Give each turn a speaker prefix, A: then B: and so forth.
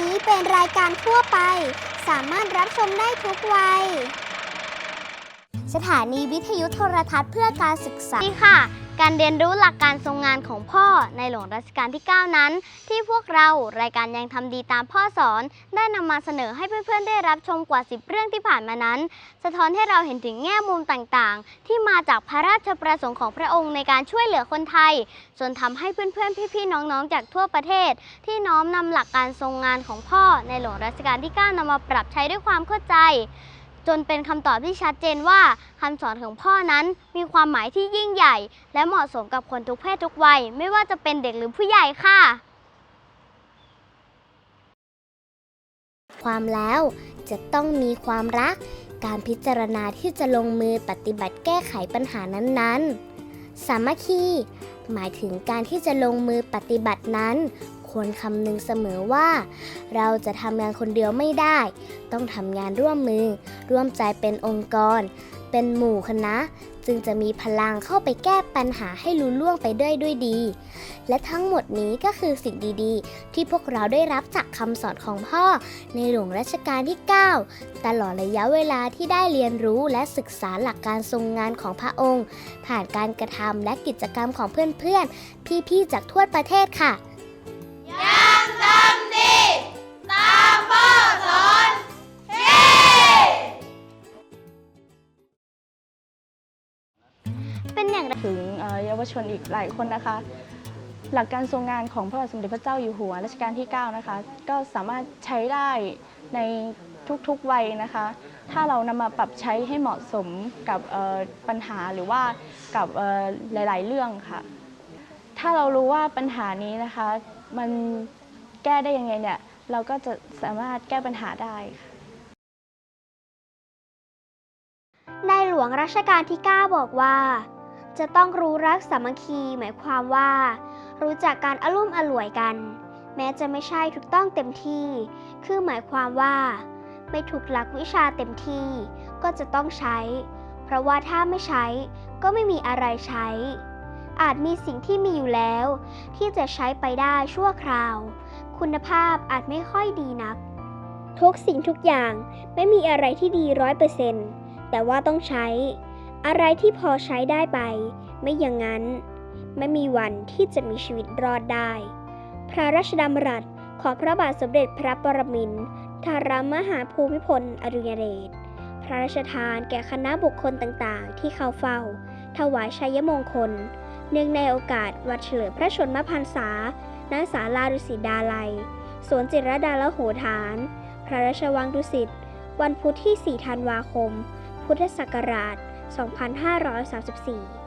A: นี้เป็นรายการทั่วไป สามารถรับชมได้ทุกวัย สถานีวิทยุโทรทัศน์เพื่อการศึกษา
B: นี่ค่ะ การเรียนรู้หลักการทรงงานของพ่อในหลวงรัชกาลที่ 9 นั้น ที่พวกเรารายการยังทำดีตามพ่อสอน ได้นำมาเสนอให้เพื่อนๆ ได้รับชมกว่า 10 เรื่องที่ผ่านมานั้น สะท้อนให้เราเห็นถึงแง่มุมต่างๆ ที่มาจากพระราชประสงค์ของพระองค์ในการช่วยเหลือคนไทย จนทำให้เพื่อนๆ พี่ๆ น้องๆ จากทั่วประเทศ ที่น้อมนำหลักการทรงงานของพ่อในหลวงรัชกาลที่ 9นำมาปรับใช้ด้วยความเข้าใจ จนเป็นคำตอบที่ชัดเจนว่าคำสอนของพ่อนั้นมีความหมายที่ยิ่งใหญ่ และเหมาะสมกับคนทุกเพศทุกวัย ไม่ว่าจะเป็นเด็กหรือผู้ใหญ่ค่ะ
A: ความแล้วจะต้องมีความรัก การพิจารณาที่จะลงมือปฏิบัติแก้ไขปัญหานั้นๆ สามัคคี หมายถึงการที่จะลงมือปฏิบัตินั้น ควรคำนึงเสมอว่า เราจะทำงานคนเดียวไม่ได้ ต้องทำงานร่วมมือ ร่วมใจเป็นองค์กร เป็นหมู่คณะ จึงจะมีพลังเข้าไปแก้ปัญหาให้ลุล่วงไปได้ด้วยดี และทั้งหมดนี้ก็คือสิ่งดีๆ ที่พวกเราได้รับจากคำสอนของพ่อ ในหลวงรัชกาลที่ 9 ตลอดระยะเวลาที่ได้เรียนรู้และศึกษาหลักการทรงงานของพระองค์ ผ่านการกระทำและกิจกรรมของเพื่อนๆ พี่ๆ จากทั่วประเทศค่ะ
C: ถึงเยาวชนอีกหลายคนนะคะ หลักการทรงงานของพระบาทสมเด็จพระเจ้าอยู่หัวรัชกาลที่ 9 นะคะ ก็สามารถใช้ได้ในทุกๆวัยนะคะ ถ้าเรานำมาปรับใช้ให้เหมาะสมกับปัญหาหรือว่ากับหลาย ๆ เรื่องค่ะ ถ้าเรารู้ว่าปัญหานี้นะคะมันแก้ได้ยังไงเนี่ยเราก็จะสามารถแก้ปัญหาได้ค่ะ
A: ในหลวงรัชกาลที่ 9 บอกว่า จะต้องรู้รักสามัคคีหมายความว่า รู้จักการอารมณ์อร่วยกัน แม้จะไม่ใช่ถูกต้องเต็มที่ คือหมายความว่า ไม่ถูกหลักวิชาเต็มที่ ก็จะต้องใช้ เพราะว่าถ้าไม่ใช้ก็ไม่มีอะไรใช้ อาจมีสิ่งที่มีอยู่แล้ว ที่จะใช้ไปได้ชั่วคราว คุณภาพอาจไม่ค่อยดีนัก ทุกสิ่งทุกอย่างไม่มีอะไรที่ดีร้อยเปอร์เซ็นต์แต่ว่าต้องใช้ อะไรที่พอใช้ได้ไป ไม่อย่างนั้น ไม่มีวันที่จะมีชีวิตรอดได้ พระราชดำรัสของพระบาทสมเด็จพระปรมินทรมหาภูมิพลอดุลยเดชพระราชทานแก่คณะบุคคลต่างๆ ที่เข้าเฝ้า ถวายชัยมงคล เนื่องในโอกาสวันเฉลิมพระชนมพรรษาณศาลาดุสิตดาลัย สวนจิตรดาลโหฐาน พระราชวังดุสิต วันพุธที่ 4 ธันวาคม พุทธศักราช 2534